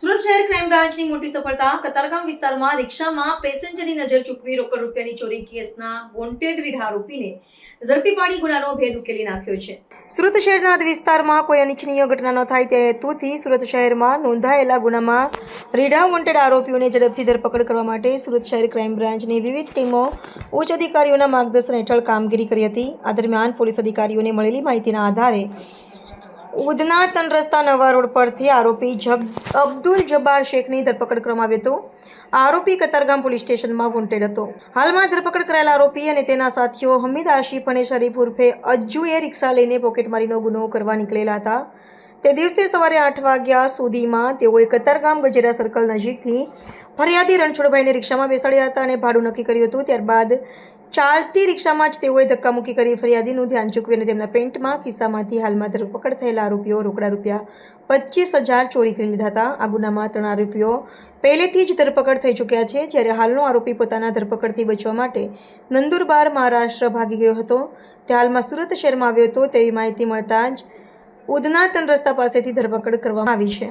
સુરત શહેર ક્રાઇમ બ્રાન્ચની મોટી સફળતા, કતારગામ વિસ્તારમાં રિક્ષામાં પેસેન્જરની નજર ચૂકવી રોકડ રૂપિયાની ચોરી કેસના વોન્ટેડ રીઢ આરોપીને ઝડપી પાડી ગુનાનો ભેદ ઉકેલી નાખ્યો છે. સુરત શહેરના વિસ્તારમાં કોઈ અનિચ્છનીય ઘટના ન થાય તે હેતુથી સુરત શહેરમાં નોંધાયેલા ગુનામાં રીઢા વોન્ટેડ આરોપીઓને ઝડપથી ધરપકડ કરવા માટે સુરત શહેર ક્રાઇમ બ્રાન્ચની વિવિધ ટીમો ઉચ્ચ અધિકારીઓના માર્ગદર્શન હેઠળ કામગીરી કરી હતી. આ દરમિયાન પોલીસ અધિકારીઓને મળેલી માહિતીના આધારે ઉધના તન રસ્તા નવા રોડ પરથી આરોપી જબ, અબ્દુલ જબ્બાર શેખની ધરપકડ કરવામાં આવી હતો. આરોપી કતારગામ પોલીસ સ્ટેશનમાં વોન્ટેડ હતો. હાલમાં ધરપકડ કરાયેલા આરોપી અને તેના સાથીઓ હમીદ આશીફ અને શરીફ ઉર્ફે અજ્જુએ રિક્ષા લઈને પોકેટમારીનો ગુનો કરવા નીકળેલા હતા. તે દિવસે સવારે આઠ વાગ્યા સુધીમાં તેઓએ કતારગામ ગજેરા સર્કલ નજીકથી ફરિયાદી રણછોડભાઈને રિક્ષામાં બેસાડ્યા હતા અને ભાડું નક્કી કર્યું હતું. ત્યારબાદ ચાલતી રિક્ષામાં જ તેઓએ ધક્કામુક્કી કરી ફરિયાદીનું ધ્યાન ચૂકવી અને તેમના પેન્ટમાં ખિસ્સામાંથી હાલમાં ધરપકડ થયેલા આરોપીઓ રોકડા રૂપિયા પચીસ હજાર ચોરી કરી લીધા હતા. આ ગુનામાં ત્રણ આરોપીઓ પહેલેથી જ ધરપકડ થઈ ચૂક્યા છે, જ્યારે હાલનો આરોપી પોતાના ધરપકડથી બચવા માટે નંદુરબાર મહારાષ્ટ્ર ભાગી ગયો હતો. તે હાલમાં સુરત શહેરમાં આવ્યો હતો, તેવી માહિતી મળતા જ ઉધના તન રસ્તા પાસેથી ધરપકડ કરવામાં આવી છે.